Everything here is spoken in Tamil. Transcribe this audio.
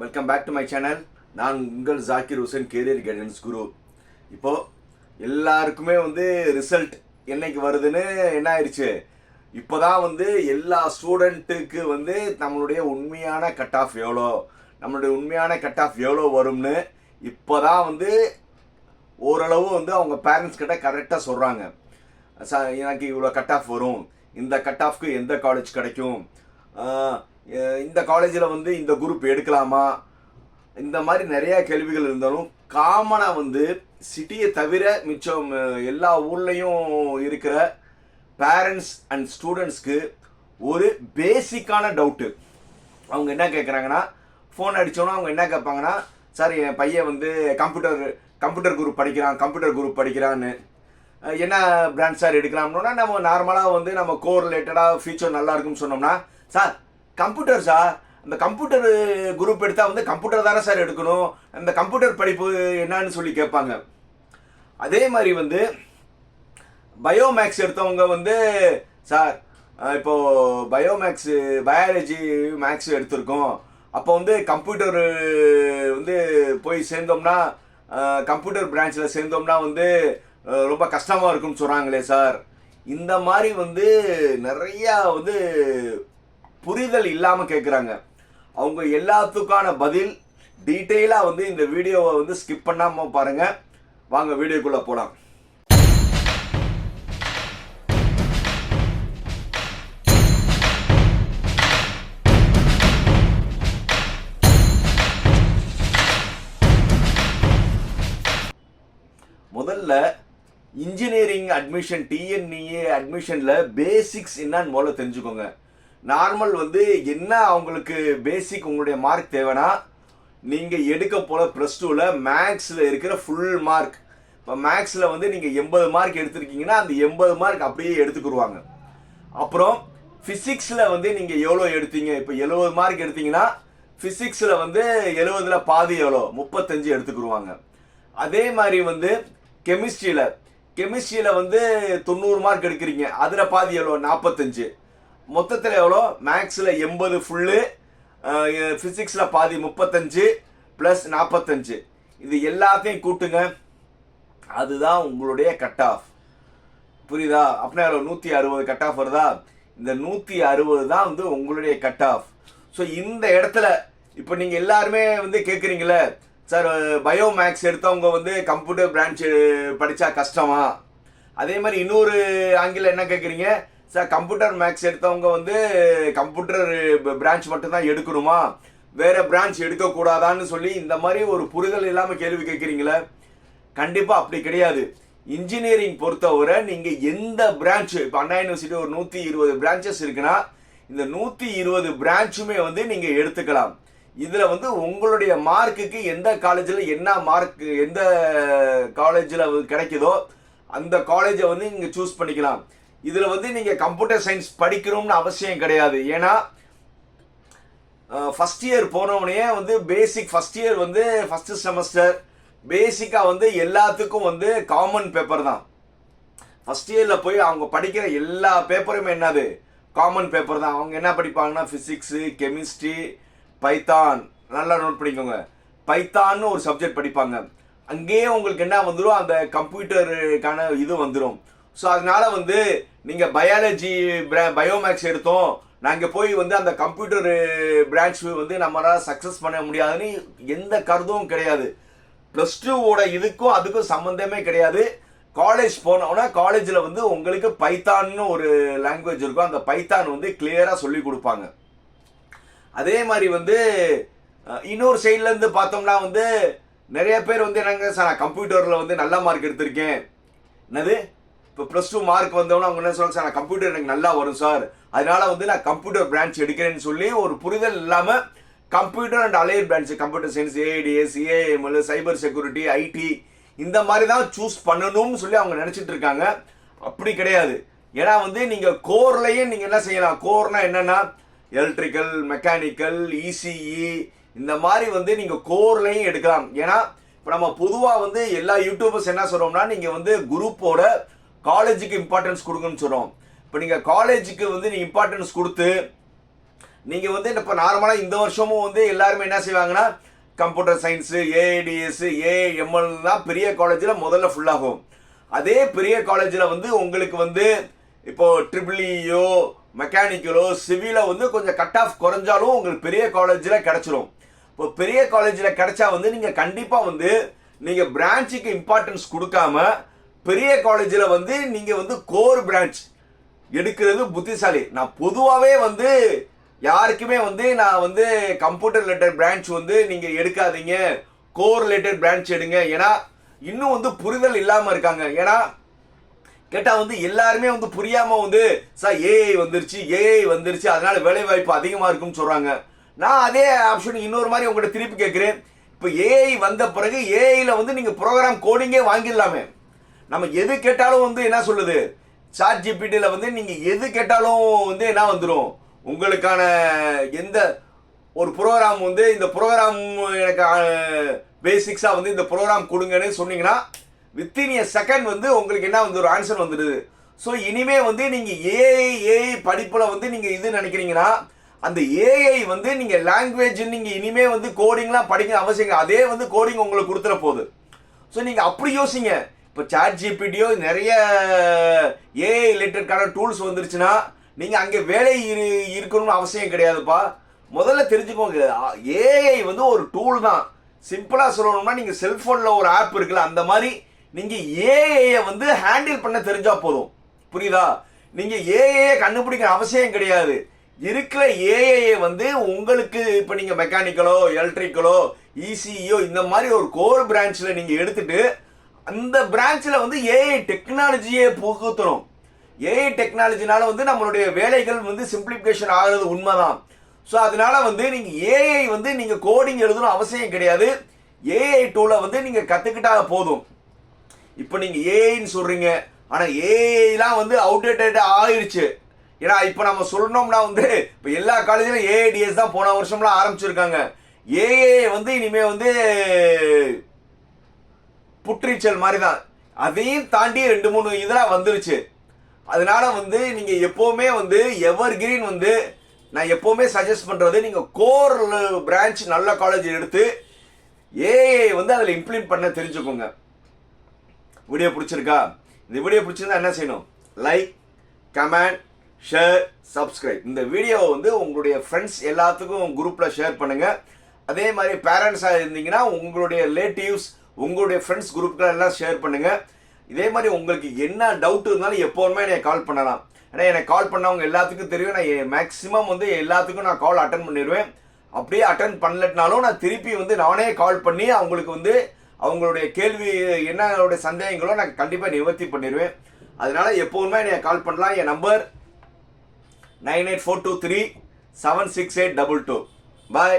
Welcome back to my channel நான் உங்கள் ஜாக்கிர் ஹுசேன் கேரியர் கைடன்ஸ் குரு இப்போது எல்லாருக்குமே வந்து ரிசல்ட் என்னைக்கு வருதுன்னு என்ன ஆயிடுச்சு இப்போதான் வந்து எல்லா ஸ்டூடெண்ட்டுக்கு வந்து நம்மளுடைய உண்மையான கட் ஆஃப் எவ்வளோ? நம்மளுடைய உண்மையான கட் ஆஃப் எவ்வளோ வரும்னு இப்போ தான் வந்து ஓரளவு வந்து அவங்க பேரண்ட்ஸ் கிட்ட கரெக்டாக சொல்கிறாங்க ச எனக்கு இவ்வளோ கட் ஆஃப் வரும். இந்த கட் ஆஃப்க்கு எந்த காலேஜ் கிடைக்கும்? இந்த காலேஜில் வந்து இந்த குரூப் எடுக்கலாமா? இந்த மாதிரி நிறையா கேள்விகள் இருந்தாலும் காமனாக வந்து சிட்டியை தவிர மிச்சம் எல்லா ஊர்லேயும் இருக்கிற பேரண்ட்ஸ் அண்ட் ஸ்டூடெண்ட்ஸ்க்கு ஒரு பேசிக்கான டவுட்டு அவங்க என்ன கேட்குறாங்கன்னா ஃபோன் அடித்தோன்னா அவங்க என்ன கேட்பாங்கன்னா சார் என் பையன் வந்து கம்ப்யூட்டர் கம்ப்யூட்டர் குரூப் படிக்கிறான் கம்ப்யூட்டர் குரூப் படிக்கிறான்னு. என்ன பிராண்ட் சார் எடுக்கலாம்னா நம்ம நார்மலாக வந்து நம்ம கோர் ரிலேட்டடாக ஃபியூச்சர் நல்லா இருக்கும்னு சொன்னோம்னா சார் கம்ப்யூட்டர் சார் அந்த கம்ப்யூட்டர் குரூப் எடுத்தால் வந்து கம்ப்யூட்டர் தானே சார் எடுக்கணும். அந்த கம்ப்யூட்டர் படிப்பு என்னன்னு சொல்லி கேட்பாங்க. அதே மாதிரி வந்து பயோமேக்ஸ் எடுத்தவங்க வந்து சார் இப்போது இப்போ பயோமேக்ஸ் பயாலஜி மேக்ஸ் எடுத்திருக்கோம். அப்போ வந்து கம்ப்யூட்டர் வந்து போய் சேர்ந்தோம்னா கம்ப்யூட்டர் பிரான்ச்சில் சேர்ந்தோம்னா வந்து ரொம்ப கஷ்டமாக இருக்கும்னு சொல்கிறாங்களே சார் இந்த மாதிரி வந்து நிறையா வந்து புரிதல் இல்லாமல் கேட்குறாங்க அவங்க எல்லாத்துக்கான பதில் டீட்டெயிலாக வந்து இந்த வீடியோவை வந்து ஸ்கிப் பண்ணாமல் பாருங்கள் வாங்க வீடியோக்குள்ளே போகலாம் முதல்ல இன்ஜினியரிங் அட்மிஷன் டிஎன்இஏ அட்மிஷனில் பேசிக்ஸ் என்னன்னு முதல்ல தெரிஞ்சுக்கோங்க. நார்மல் வந்து என்ன அவங்களுக்கு பேசிக் உங்களுடைய மார்க் தேவைன்னா நீங்கள் எடுக்க போகிற ப்ளஸ் டூவில் மேக்ஸில் இருக்கிற ஃபுல் மார்க் இப்போ மேக்ஸில் வந்து நீங்கள் எண்பது மார்க் எடுத்திருக்கீங்கன்னா அந்த எண்பது மார்க் அப்படியே எடுத்துக்கிடுவாங்க அப்புறம் ஃபிசிக்ஸில் வந்து நீங்கள் எவ்வளோ எடுத்தீங்க? இப்போ எழுபது மார்க் எடுத்தீங்கன்னா ஃபிசிக்ஸில் வந்து எழுபதில் பாதி எவ்வளோ முப்பத்தஞ்சு எடுத்துக்கிடுவாங்க அதே மாதிரி வந்து கெமிஸ்ட்ரியில் கெமிஸ்ட்ரியில் வந்து தொண்ணூறு மார்க் எடுக்கிறீங்க. அதில் பாதி எவ்வளோ நாற்பத்தஞ்சு மொத்தத்தில் எவ்வளோ? மேக்ஸில் எண்பது ஃபுல்லு ஃபிசிக்ஸில் பாதி முப்பத்தஞ்சு ப்ளஸ் நாற்பத்தஞ்சு இது எல்லாத்தையும் கூட்டுங்க. அதுதான் உங்களுடைய கட் ஆஃப் புரியுதா? அப்படின்னா எவ்வளோ நூற்றி அறுபது கட் ஆஃப் வருதா? இந்த நூற்றி அறுபது தான் வந்து உங்களுடைய கட் ஆஃப் ஸோ இந்த இடத்துல இப்போ நீங்கள் எல்லாருமே வந்து கேட்குறீங்களே சார் பயோ மேக்ஸ் எடுத்தவங்க வந்து கம்ப்யூட்டர் பிரான்ச் படித்தா கஷ்டமா? அதே மாதிரி இன்னொரு ஆங்கில என்ன கேட்குறீங்க சார் கம்ப்யூட்டர் மேக்ஸ் எடுத்தவங்க வந்து கம்ப்யூட்டர் பிரான்ச் மட்டும்தான் எடுக்கணுமா? வேற பிரான்ச் எடுக்கக்கூடாதான்னு சொல்லி இந்த மாதிரி ஒரு புரிதல் இல்லாமல் கேள்வி கேட்குறீங்களே? கண்டிப்பாக அப்படி கிடையாது. இன்ஜினியரிங் பொறுத்தவரை நீங்கள் எந்த பிரான்ச் இப்போ அண்ணா யூனிவர்சிட்டி ஒரு நூற்றி இருபது பிரான்ச்சஸ் இருக்குன்னா இந்த நூற்றி இருபது பிரான்ச்சுமே வந்து நீங்கள் எடுத்துக்கலாம். இதில் வந்து உங்களுடைய மார்க்குக்கு எந்த காலேஜில் என்ன மார்க் எந்த காலேஜில் கிடைக்குதோ அந்த காலேஜை வந்து நீங்கள் சூஸ் பண்ணிக்கலாம். இதில் வந்து நீங்கள் கம்ப்யூட்டர் சயின்ஸ் படிக்கணும்னு அவசியம் கிடையாது. ஏன்னா ஃபஸ்ட் இயர் போனவனே வந்து பேசிக் ஃபஸ்ட் இயர் வந்து ஃபஸ்ட்டு செமஸ்டர் பேசிக்காக வந்து எல்லாத்துக்கும் வந்து காமன் பேப்பர் தான். ஃபஸ்ட் இயரில் போய் அவங்க படிக்கிற எல்லா பேப்பருமே என்னது? காமன் பேப்பர் தான். அவங்க என்ன படிப்பாங்கன்னா ஃபிசிக்ஸு கெமிஸ்ட்ரி பைத்தான் நல்லா நோட் பண்ணிக்கோங்க. பைத்தான்னு ஒரு சப்ஜெக்ட் படிப்பாங்க. அங்கேயே உங்களுக்கு என்ன வந்துடும் அந்த கம்ப்யூட்டருக்கான இது வந்துடும் ஸோ அதனால வந்து நீங்கள் பயாலஜி பயோமேக்ஸ் எடுத்தோம். நாங்கள் போய் வந்து அந்த கம்ப்யூட்டர் பிரான்ச் eh, வந்து நம்மளால் சக்ஸஸ் பண்ண முடியாதுன்னு எந்த கருதும் கிடையாது. ப்ளஸ் டூவோட இதுக்கும் அதுக்கும் சம்மந்தமே கிடையாது. காலேஜ் போனோன்னா காலேஜில் வந்து உங்களுக்கு பைத்தான்னு ஒரு லாங்குவேஜ் இருக்கும். அந்த பைத்தான் வந்து கிளியராக சொல்லி கொடுப்பாங்க. அதே மாதிரி வந்து இன்னொரு சைட்லேருந்து பார்த்தோம்னா வந்து நிறைய பேர் வந்து என்னங்க சார் நான் கம்ப்யூட்டரில் வந்து நல்ல மார்க் எடுத்திருக்கேன். என்னது? இப்போ ப்ளஸ் டூ மார்க் வந்தவொன்னே அவங்க என்ன சொல்றாங்க சார் நான் கம்ப்யூட்டர் எனக்கு நல்லா வரும் சார். அதனால வந்து நான் கம்ப்யூட்டர் பிரான்ச் எடுக்கிறேன்னு சொல்லி ஒரு புரிதல் இல்லாமல் computer and allied branch computer science AIDS AIML cyber security IT இந்த மாதிரி தான் சூஸ் பண்ணணும்னு சொல்லி அவங்க நினச்சிட்டு இருக்காங்க. அப்படி கிடையாது. ஏன்னா வந்து நீங்கள் கோர்லேயே நீங்கள் என்ன செய்யலாம்? கோர்னால் என்னென்னா எலக்ட்ரிக்கல் மெக்கானிக்கல் இசிஇ இந்த மாதிரி வந்து நீங்கள் கோர்லையும் எடுக்கலாம். ஏன்னா இப்போ நம்ம பொதுவாக வந்து எல்லா யூடியூபர்ஸ் என்ன சொல்கிறோம்னா நீங்கள் வந்து குரூப்போட காலேஜுக்கு இம்பார்ட்டன்ஸ் கொடுங்கன்னு சொல்கிறோம் இப்போ நீங்கள் காலேஜுக்கு வந்து நீங்கள் இம்பார்ட்டன்ஸ் கொடுத்து நீங்கள் வந்து இப்போ நார்மலாக இந்த வருஷமும் வந்து எல்லாருமே என்ன செய்வாங்கன்னா கம்ப்யூட்டர் சயின்ஸு ஏஐடிஎஸ் ஏஎம்எல் தான் பெரிய காலேஜில் முதல்ல ஃபுல்லாகும் அதே பெரிய காலேஜில் வந்து உங்களுக்கு வந்து இப்போது ட்ரிபிளியோ மெக்கானிக்கலோ சிவிலோ வந்து கொஞ்சம் கட் ஆஃப் குறைஞ்சாலும் உங்களுக்கு பெரிய காலேஜில் கிடச்சிரும். இப்போ பெரிய காலேஜில் கிடைச்சா வந்து நீங்கள் கண்டிப்பாக வந்து நீங்கள் பிரான்ச்சுக்கு இம்பார்ட்டன்ஸ் கொடுக்காம பெரிய காலேஜில் வந்து நீங்கள் வந்து கோர் பிரான்ச் எடுக்கிறது புத்திசாலி. நான் பொதுவாகவே வந்து யாருக்குமே வந்து நான் வந்து கம்ப்யூட்டர் ரிலேட்டட் பிரான்ச் வந்து நீங்கள் எடுக்காதீங்க. கோர் ரிலேட்டட் பிரான்ச் எடுங்க. ஏன்னா இன்னும் வந்து புரிதல் இல்லாமல் இருக்காங்க. ஏன்னா கேட்டால் வந்து எல்லாருமே வந்து புரியாமல் வந்து சார் ஏஐ வந்துருச்சு ஏஐ வந்துருச்சு. அதனால வேலைவாய்ப்பு அதிகமாக இருக்கும்னு சொல்கிறாங்க நான் அதே ஆப்ஷன் இன்னொரு மாதிரி உங்கள்கிட்ட திருப்பி கேட்குறேன் இப்போ ஏஐ வந்த பிறகு ஏஐயில் வந்து நீங்கள் ப்ரோக்ராம் கோடிங்கே வாங்கிடலாமே. நம்ம எது கேட்டாலும் வந்து என்ன சொல்லுது? சாட் ஜிபிடியில் வந்து நீங்கள் எது கேட்டாலும் வந்து என்ன வந்துடும் உங்களுக்கான எந்த ஒரு ப்ரோக்ராம் வந்து இந்த ப்ரோக்ராம் எனக்கு பேசிக்ஸாக வந்து இந்த ப்ரோக்ராம் கொடுங்கன்னு சொன்னீங்கன்னா வித்தின் எ செகண்ட் வந்து உங்களுக்கு என்ன வந்து ஒரு ஆன்சர் வந்துடுது ஸோ இனிமே வந்து நீங்கள் ஏஐ ஏஐ படிப்பில் வந்து நீங்கள் இது நினைக்கிறீங்கன்னா அந்த ஏஐ வந்து நீங்கள் லாங்குவேஜ் நீங்கள் இனிமே வந்து கோடிங்லாம் படிக்க அவசியம் அதே வந்து கோடிங் உங்களுக்கு கொடுத்துட போகுது ஸோ நீங்கள் அப்படி யோசிங்க. இப்போ சாட் ஜிபிடியோ நிறைய ஏஐ ரிலேட்டட்கான டூல்ஸ் வந்துருச்சுன்னா நீங்கள் அங்கே வேலை இரு இருக்கணும்னு அவசியம் கிடையாதுப்பா. முதல்ல தெரிஞ்சுக்கோங்க ஏஐ வந்து ஒரு டூல் தான். சிம்பிளாக சொல்லணும்னா நீங்கள் செல்ஃபோனில் ஒரு ஆப் இருக்குல்ல அந்த மாதிரி நீங்கள் ஏஐயை வந்து ஹேண்டில் பண்ண தெரிஞ்சால் போதும். புரியுதா? நீங்கள் ஏஐயை கண்டுபிடிக்கிற அவசியம் கிடையாது. இருக்கிற ஏஐயை வந்து உங்களுக்கு இப்போ நீங்கள் மெக்கானிக்கலோ எலக்ட்ரிக்கலோ இசிஇயோ இந்த மாதிரி ஒரு கோர் பிரான்ச்சில் நீங்கள் எடுத்துகிட்டு அந்த பிரான்ச்சில் வந்து ஏஐ டெக்னாலஜியை புகுத்தணும். ஏஐ டெக்னாலஜினால வந்து நம்மளுடைய வேலைகள் வந்து சிம்பிளிஃபிகேஷன் ஆகிறது உண்மைதான். ஸோ அதனால வந்து நீங்கள் ஏஐ வந்து நீங்கள் கோடிங் எழுதணும் அவசியம் கிடையாது. ஏஐ டூலை வந்து நீங்கள் கற்றுக்கிட்டா போதும். இப்போ நீங்கள் ஏஐன்னு சொல்கிறீங்க ஆனால் ஏஐலாம் வந்து அவுடேட்டட் ஆயிடுச்சு ஏன்னா இப்போ நம்ம சொல்லணும்னா வந்து இப்போ எல்லா காலேஜிலும் ஏஐடிஎஸ் தான் போன வருஷம்லாம் ஆரம்பிச்சிருக்காங்க. ஏஐ வந்து இனிமேல் வந்து புற்றீச்சல் மாதிரி தான் அதையும் தாண்டி ரெண்டு மூணு இதெல்லாம் வந்துருச்சு. அதனால வந்து நீங்கள் எப்போவுமே வந்து எவர் கிரீன் வந்து நான் எப்போவுமே சஜஸ்ட் பண்ணுறது நீங்கள் கோர் பிரான்ச் நல்ல காலேஜ் எடுத்து ஏஐ வந்து அதில் இம்ப்ளிமெண்ட் பண்ண தெரிஞ்சுக்கோங்க. வீடியோ பிடிச்சிருக்கா? இந்த வீடியோ பிடிச்சிருந்தா என்ன செய்யணும்? லைக் கமெண்ட் ஷேர் சப்ஸ்கிரைப் இந்த வீடியோவை வந்து உங்களுடைய ஃப்ரெண்ட்ஸ் எல்லாத்துக்கும் குரூப்பில் ஷேர் பண்ணுங்கள் அதே மாதிரி பேரண்ட்ஸாக இருந்தீங்கன்னா உங்களுடைய ரிலேட்டிவ்ஸ் உங்களுடைய ஃப்ரெண்ட்ஸ் குரூப்கள் எல்லாம் ஷேர் பண்ணுங்கள் இதே மாதிரி உங்களுக்கு என்ன டவுட் இருந்தாலும் எப்போதுமே என்னை கால் பண்ணலாம். ஏன்னா எனக்கு கால் பண்ணவங்க எல்லாத்துக்கும் தெரியும். நான் மேக்ஸிமம் வந்து எல்லாத்துக்கும் நான் கால் அட்டன் பண்ணிடுவேன். அப்படியே அட்டன் பண்ணலட்டினாலும் நான் திருப்பி வந்து நானே கால் பண்ணி அவங்களுக்கு வந்து அவங்களுடைய கேள்வி என்னங்களுடைய சந்தேகங்களோ நான் கண்டிப்பாக நிவர்த்தி பண்ணிடுவேன். அதனால் எப்போவுமே என்னை கால் பண்ணலாம். என் number nine eight four two three seven six eight double two bye